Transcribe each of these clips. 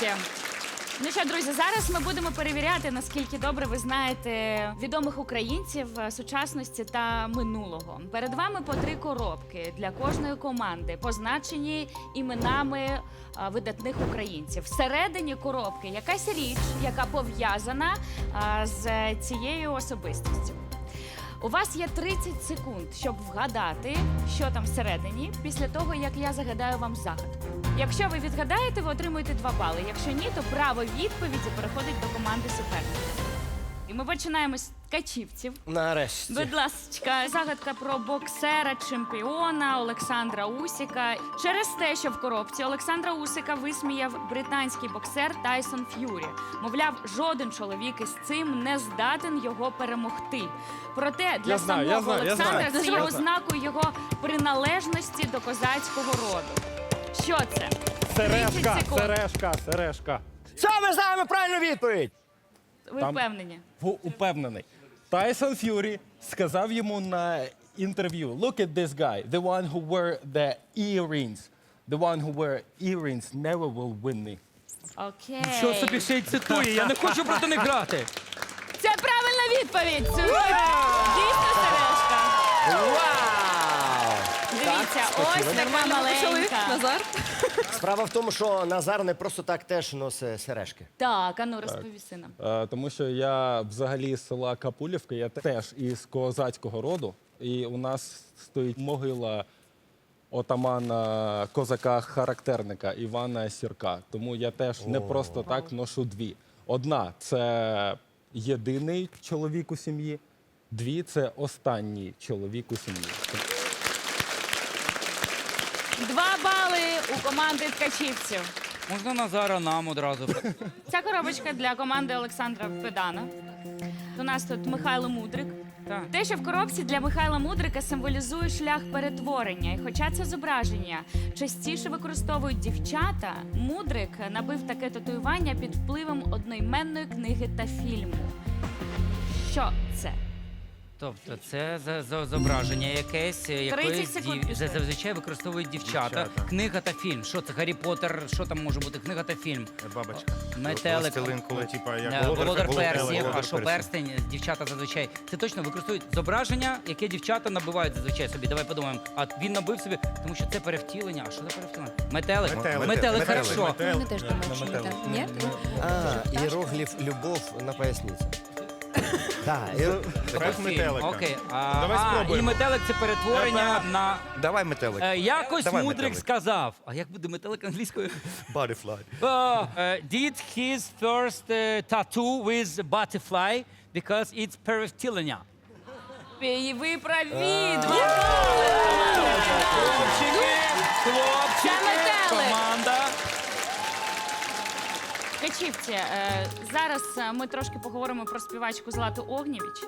Молодці. Ну що, друзі, зараз ми будемо перевіряти, наскільки добре ви знаєте відомих українців е, сучасності та минулого. Перед вами по три коробки для кожної команди, позначені іменами е, видатних українців. Всередині коробки якась річ, яка пов'язана е, з цією особистістю. У вас є 30 секунд, щоб вгадати, що там всередині, після того як я загадаю вам загадку. Якщо ви відгадаєте, ви отримуєте 2 бали. Якщо ні, то право відповіді переходить до команди суперників. Ми починаємо з ткачівців. Нарешті. Будь ласка, загадка про боксера чемпіона Олександра Усіка. Через те, що в коробці Олександра Усика висміяв британський боксер Тайсон Ф'юрі. Мовляв, жоден чоловік із цим не здатен його перемогти. Проте для Я знаю, я самого знаю, я Олександра знаю. це є ознакою його приналежності до козацького роду. Що це? 30 Сережка, секунд. сережка, сережка. Що ми знаємо правильну відповідь? Ви Там- впевнені? Бу- Упевнений. Тайсон Ф'юрі сказав йому на інтерв'ю: Look at this guy, the one who wear the earrings. The one who wear earrings never will win me. Окей. Що собі ще й цитує? Я не хочу проти них грати. Це правильна відповідь. Це дійсно сережка. Вау! Дивіться, ось така маленька. Назар? Справа в тому, що Назар не просто так теж носить сережки. Так, а ну розповіси нам. Е, тому що я взагалі з села Капулівка, я теж із козацького роду, і у нас стоїть могила отамана козака-характерника Івана Сірка. Тому я теж не просто так ношу дві. Одна це єдиний чоловік у сім'ї, дві це останній чоловік у сім'ї. Два бали у команди ткачівців. Можна Назара нам одразу. Ця коробочка для команди Олександра Педана. У нас тут Михайло Мудрик. Так. Те, що в коробці для Михайла Мудрика символізує шлях перетворення. І хоча це зображення частіше використовують дівчата, Мудрик набив таке татуювання під впливом одноіменної книги та фільму. Що це? Тобто це за, за зображення якесь, е, 30 якоїсь секунд дів... пішли. зазвичай використовують дівчата. Книга та фільм. Що це? Гаррі Поттер, що там може бути? Книга та фільм. Бабочка. Метелик. Властелин, коли типа як Е, Володар персів, Володар а що персів. перстень, дівчата зазвичай. Це точно використовують зображення, яке дівчата набивають зазвичай собі. Давай подумаємо. А він набив собі, тому що це перевтілення. А що це перевтілення? Метелик. Метелик. Метелик, Метелик. хорошо. Метелик. Вони теж думають, що не так. Ні? А, іерогліф любов на метелика. Окей. А, Давай а, і метелик це перетворення на. Давай метелик. Е, якось Давай мудрик метелик. сказав. А як буде метелик англійською? Butterfly. Uh, uh, did his first uh, tattoo with butterfly because it's перевтілення. І ви праві! Два! Хлопчики, хлопчики, Це метелик. команда. Ткачівці, е, зараз е, ми трошки поговоримо про співачку Злату Огнєвіч.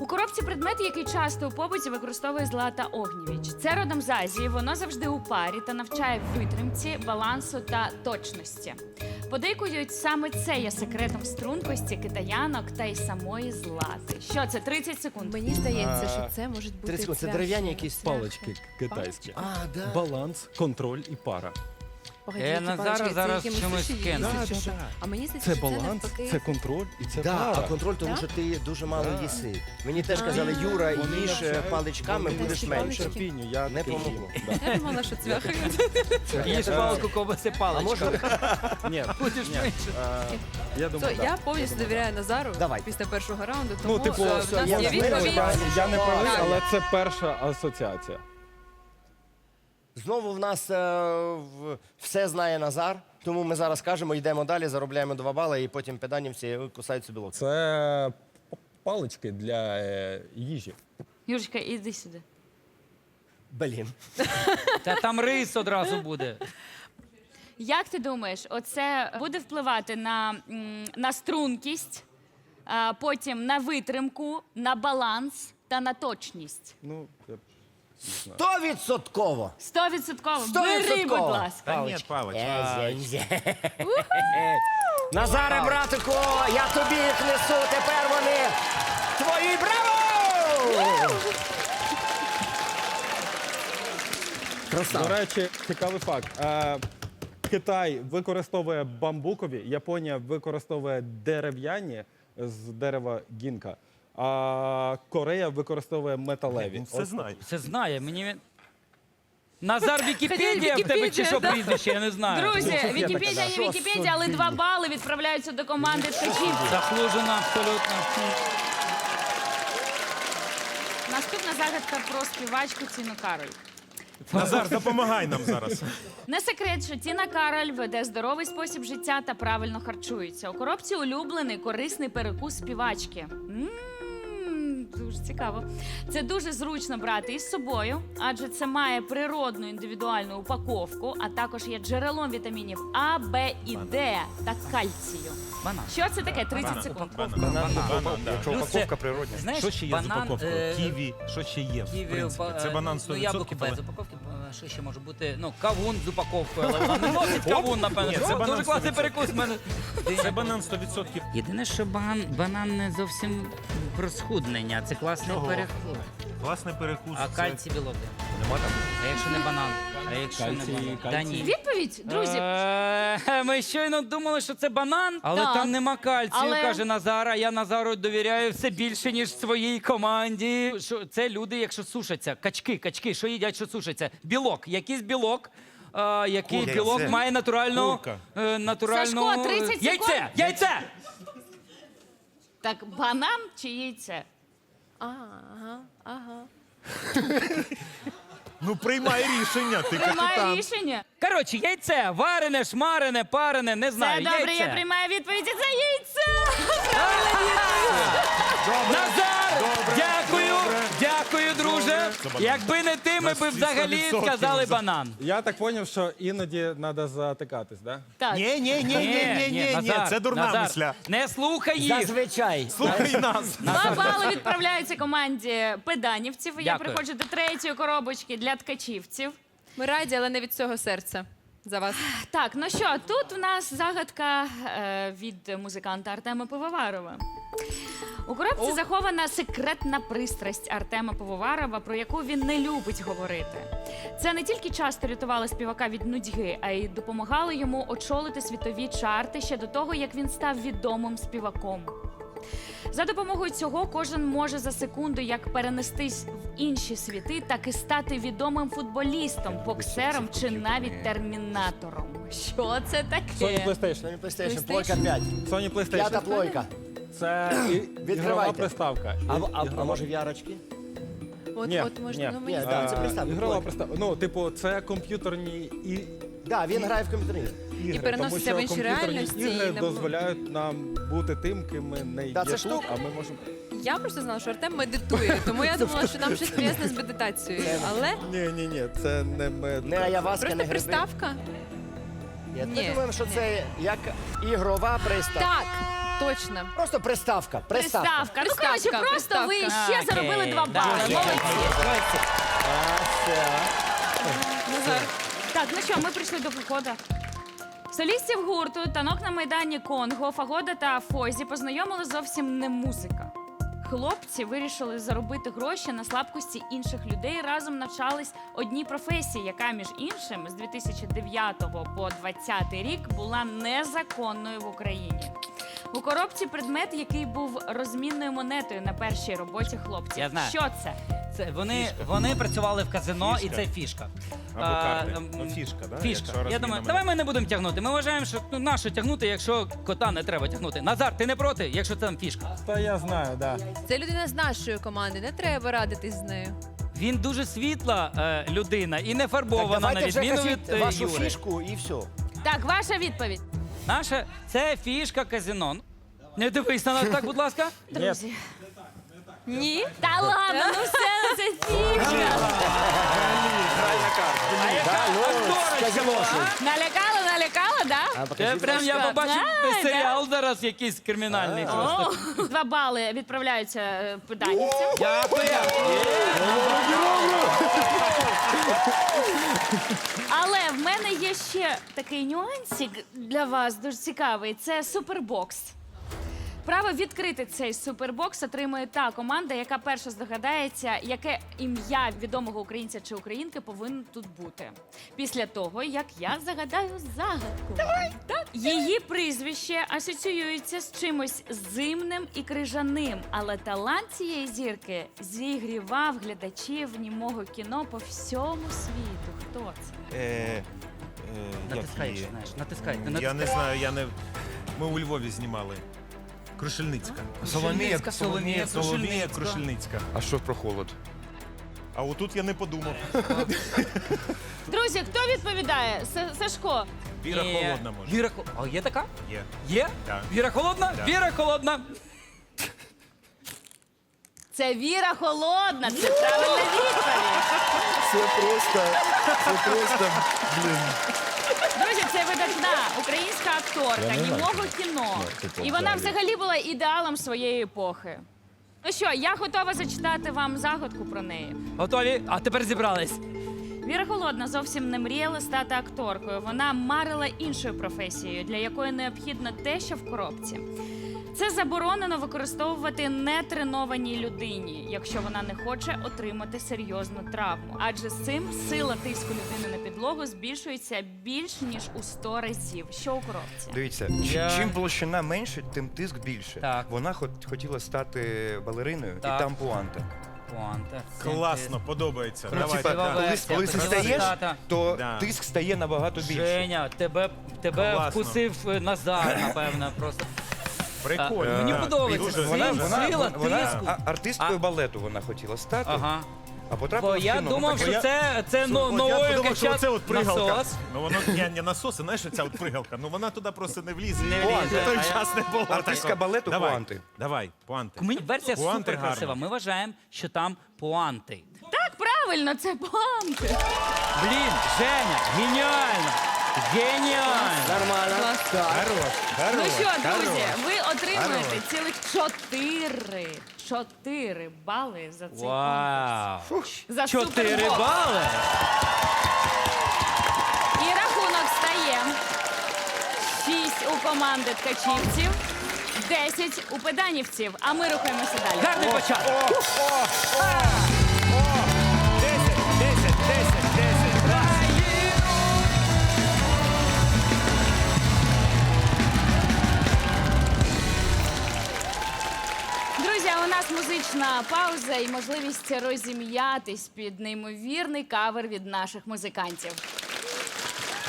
У коробці предмет, який часто у побуті використовує Злата Огнєвіч. Це родом з Азії, воно завжди у парі та навчає витримці, балансу та точності. Подейкують, саме це є секретом стрункості китаянок та й самої злати. Що це? 30 секунд. Мені здається, що це може бути 30 секунд. Це дерев'яні якісь Палички китайські. А, да. Баланс, контроль і пара. Погоді, Е, Назара палички, це зараз якимось чимось суші кине. їздять, чи да, що? да. А мені здається, Це що це баланс, навпаки. це контроль і це Да, а пара. контроль, тому Так? що ти дуже мало їси. Мені теж казали, Юра, Вони їж е, навчають, паличками, вони будеш навчають менше. терпінню, я Не такий помогло. їм, да. Я думала, що цвяхають. Їж палку, ковбаси А можна Ні, Будеш ні. менше. А, Я То думаю, я повністю довіряю Назару Давай. після першого раунду, тому Ну, типу, е, в все, нас я є знаю. відповідь. я, я не правий, але це перша асоціація. Знову в нас е, все знає Назар, тому ми зараз кажемо, йдемо далі, заробляємо два бали, і потім педанівці кусають собі локти. Це палички для е, їжі. Юрочка, іди сюди. Блін. Та там рис одразу буде. Як ти думаєш, оце буде впливати на, м, на стрункість, а, потім на витримку, на баланс та на точність? Ну, я- Стовідсотково! Стовідсотково. Бери, Стовідсотково. будь ласка. Та ні. Назаре, братику, я тобі їх несу, тепер вони твої браво! До Красава. речі, цікавий факт. Е, Китай використовує бамбукові, Японія використовує дерев'яні з дерева гінка, а Корея використовує металеві. Він все Ось знає. Це знає. Мені Назар Вікіпедія в тебе чи Вікіпедія, що да. прізвище, я не знаю. Друзі, Вікіпедія що Вікіпедія, але два бали відправляються до команди ткачів. Заслужено абсолютно. Наступна загадка про співачку Ціну Кароль. Назар, допомагай нам зараз. Не секрет, що Тіна Кароль веде здоровий спосіб життя та правильно харчується. У коробці улюблений корисний перекус співачки. М, Дуже цікаво. Це дуже зручно брати із собою, адже це має природну індивідуальну упаковку, а також є джерелом вітамінів А, Б і Д та кальцію. Банан. Що це таке? 30 секунд. Банан, Банан. банан, да. Якщо Плюс упаковка природня. Знаєш, Що ще є з банан, упаковкою? е, Ківі, що ще є, в Ківі, принципі. ба- Це банан Ну, 100%, яблуко але... без упаковки. Е, Що ще може бути? Ну, кавун з упаковкою, але вона не носить кавун, напевно. Ні, це О, банан Дуже класний 100%. перекус в мене. Це банан 100%. Єдине, що банан, банан не зовсім про схуднення. Це класний Чого? переход. Класний перекус. А це- кальцій білок. Нема там? А якщо не банан? А якщо Кальцій, не банан? кальцій. Да ні. Відповідь, друзі. Е, Ми щойно думали, що це банан, але Так. там нема кальцію, Але- каже Назар. а Я Назару довіряю все більше, ніж своїй команді. Що це люди, якщо сушаться, качки, качки, що їдять, що сушаться? Білок, якийсь білок. е, який Курка. білок Яйце. має натуральну, Курка. е, натуральну Сашко, 30 секунд. яйце, яйце. Так, банан чи яйце? Ага, ага. Ну приймай рішення, ти Приймаю капітан. рішення. Коротше, яйце, варене, шмарене, парене, не Це знаю. добре, яйце. я приймаю відповідь. і Це яйце. Назар! Дякую! Друже! Якби не ти, ми На б взагалі 100% сказали банан. Я так зрозумів, що іноді треба затикатись, да? Так. Ні, ні, ні, ні, ні, ні, ні, Назар, це дурна Назар, мисля. Не слухай їх. Зазвичай. Слухай нас. Два бали відправляються команді педанівців. Я Дякую. приходжу до третьої коробочки для ткачівців. Ми раді, але не від цього серця. За вас. Так, ну що, тут в нас загадка е, від музиканта Артема Пивоварова. У коробці захована секретна пристрасть Артема Пивоварова, про яку він не любить говорити. Це не тільки часто рятувало співака від нудьги, а й допомагало йому очолити світові чарти ще до того, як він став відомим співаком. За допомогою цього кожен може за секунду як перенестись в інші світи, так і стати відомим футболістом, боксером чи навіть термінатором. Що це Sony таке? PlayStation. Sony PlayStation, плойка 5. Sony PlayStation. П'ята плойка. Це і- ігрова Відкривайте. приставка. А, І- а, а ігрова- може в'ярочки? От, Ні, от можна, ні, ну ні, да, це приставка, Ігрова плойка. приставка. Ну, типу, це комп'ютерні і Так, він грає в комп'ютері. ігри. переноситься в інші комп'ютерні реальності Ігри і не- дозволяють нам бути тим, ким ми не Да, є це тут, штука. а ми можемо. Я просто знала, що Артем медитує, тому я думала, що нам щось пов'язане з медитацією. Але Ні, ні, ні, це не ми. Не аяваска, не просто гриби. приставка. Я Ні. думаю, що це як ігрова приставка. Так, точно. Просто приставка. Приставка. Приставка. Ну, коротше, Приставка, просто ви приставка. ще Окей, заробили два да, бали. є. Молодці. Назар. Так, ну що, ми прийшли до походу. Солістів гурту танок на майдані Конго, Фагода та Фозі познайомили зовсім не музика. Хлопці вирішили заробити гроші на слабкості інших людей. Разом навчались одній професії, яка між іншим з 2009 по 2020 рік була незаконною в Україні. У коробці предмет, який був розмінною монетою на першій роботі хлопців. Я знаю. Що це? Це вони, вони працювали в казино, Фішка. і це фішка. Або карти. ем, Ну, фішка, да? Фішка. Якщо Я думаю, давай ми не будемо тягнути. Ми вважаємо, що ну нащо тягнути, якщо кота не треба тягнути. Назар, ти не проти, якщо це там фішка. Та я знаю, да. Це людина з нашої команди, не треба радитись з нею. Він дуже світла е, людина і не Так, фарбована на давайте вже відміну кажіть від е, вашу Юри. фішку і все. Так, ваша відповідь. Наша це фішка казино. Не дивись на нас так, будь ласка. Друзі. Ні. Та ладно, ну все, це фішка. А яка акторочка? Налякала, налякала, да? А, прям я побачив да. серіал зараз якийсь кримінальний. просто. Два бали відправляються е, педанівцям. Дякую. Але в мене є ще такий нюансик для вас дуже цікавий. Це супербокс. Право відкрити цей супербокс отримує та команда, яка перша здогадається, яке ім'я відомого українця чи українки повинно тут бути. Після того, як я загадаю загадку. Так. Її прізвище асоціюється з чимось зимним і крижаним, але талант цієї зірки зігрівав глядачів німого кіно по всьому світу. Хто це? Е, е, як її? знаєш, натискай. ти Я не знаю, я не. Ми у Львові знімали. Крушельницька. Соломія, Соломія, Соломія Крушельницька. А що про холод? А отут я не подумав. Друзі, хто відповідає? С- Сашко. Віра Ні. холодна може. Віра Хо- А є така? Є. Є? Так. Віра холодна? Так. Віра холодна. Це Віра Холодна. Це правильна відповідь. Це просто, це просто, блін. Українська акторка Я не знаю, німого кіно. Ну, типу, І вона взагалі. взагалі була ідеалом своєї епохи. Ну що, я готова зачитати вам загадку про неї. Готові? А тепер зібрались. Віра Холодна зовсім не мріяла стати акторкою. Вона марила іншою професією, для якої необхідно те, що в коробці. Це заборонено використовувати нетренованій людині, якщо вона не хоче отримати серйозну травму. Адже з цим сила тиску людини на підлогу збільшується більш ніж у 100 разів. Що у коробці? Дивіться, Я- чим площина менше, тим тиск більше. Так. Вона хот- хотіла стати балериною, Так. і там пуанта. Пуанта. Класно, подобається. Ну, Давайте. типа, так. коли, коли ти красива стаєш, цитата. то Да. тиск стає набагато більше. Женя, тебе, тебе Класно. вкусив е, Назар, напевно, просто. Прикольно. Мені так. подобається. Дуже- Вона, Сила, вона, сила, тиску. а- артисткою балету вона хотіла стати, Ага. а потрапила Бо в я кіно. думав, що це, це но, От я новою подумав, що качат це от пригалка. насос. Ну воно ні, не насос, знаєш, ця от пригалка. Ну вона туди просто не влізе. Не О, влізе, той а я- час не було. Артистка такого. балету Давай, пуанти. Давай, пуанти. Мені версія Пуанти супер красива. Ми вважаємо, що там пуанти. Так, правильно, це панки. Блін, Женя, геніально! Геніально! Нормально. Хорош, хорош, Ну що, друзі, ви отримуєте цілих чотири. Чотири бали за цей Вау! конкурс. За Чотири бали! І рахунок стає 6 у команди ткачівців, 10 у педанівців. А ми рухаємося далі. Гарний початок! 10, музична пауза і можливість розім'ятись під неймовірний кавер від наших музикантів.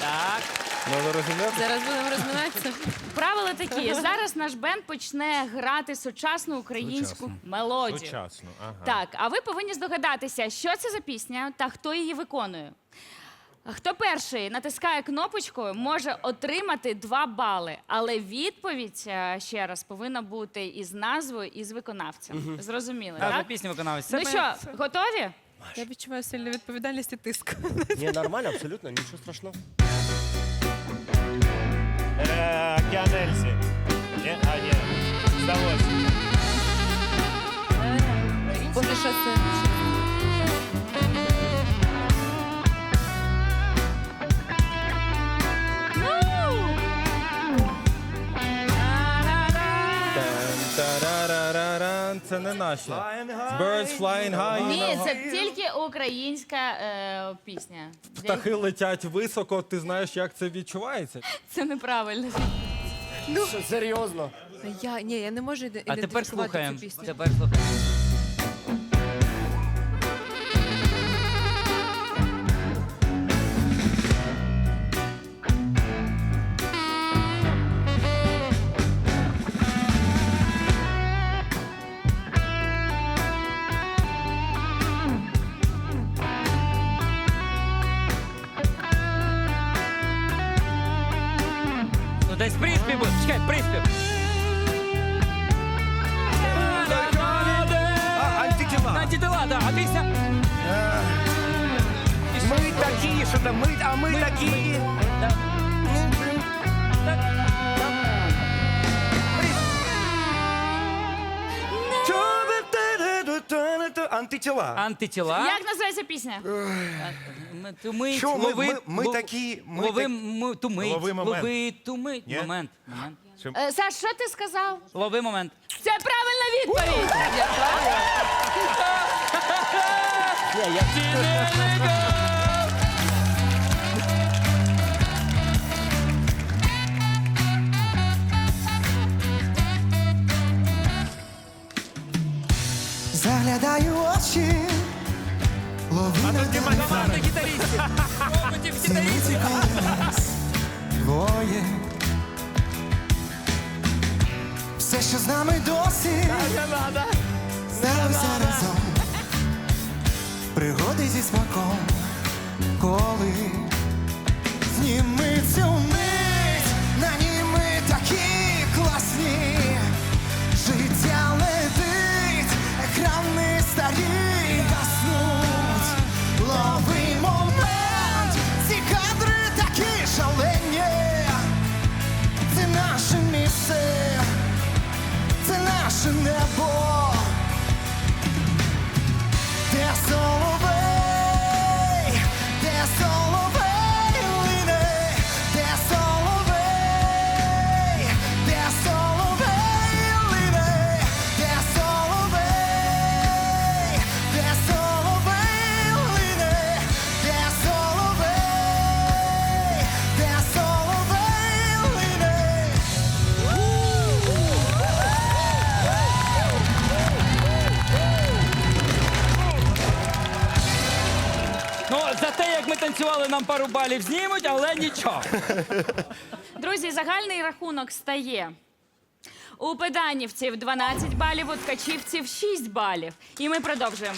Так. Надо розуміти. Зараз будемо розминатися. Правила такі: зараз наш бенд почне грати сучасну українську мелодію. Сучасно, ага. Так, а ви повинні здогадатися, що це за пісня та хто її виконує. Хто перший натискає кнопочку, може отримати 2 бали, але відповідь е, ще раз повинна бути із назвою і з виконавцем. Зрозуміли, Назва так? пісні виконавець. Ну що, готові? Я відчуваю сильну відповідальність і тиск. Ні, нормально, абсолютно, нічого страшного. Океан. Ні? А, ні. Здалося. Боже, що це? Це не наша. Birds flying high. Ні, це тільки українська е, пісня. Птахи летять високо, ти знаєш, як це відчувається? Це неправильно. Що, серйозно? Я, ні, я не можу іде- А тепер ідентифікувати слухаємо. цю пісню. Тепер слухаємо. Антитіла. Антитіла. Як називається пісня? Ми, тумить, Що ми- лови, ми- ми лов- такі, ми лови, так- ми, тумить, Лови момент. лови, тумить. Ні? Момент, момент. Е, Саш, що ти сказав? Лови момент. Це правильна відповідь! Заглядаю в очі, лови гітаристів. Роботів гітаристів. двоє. Все, що з нами досі, сталося разом. Пригоди зі смаком, коли зніми цю мить, на ній ми такі ми нам пару балів знімуть, але нічого. Друзі, загальний рахунок стає. У педанівців 12 балів, у ткачівців 6 балів. І ми продовжуємо.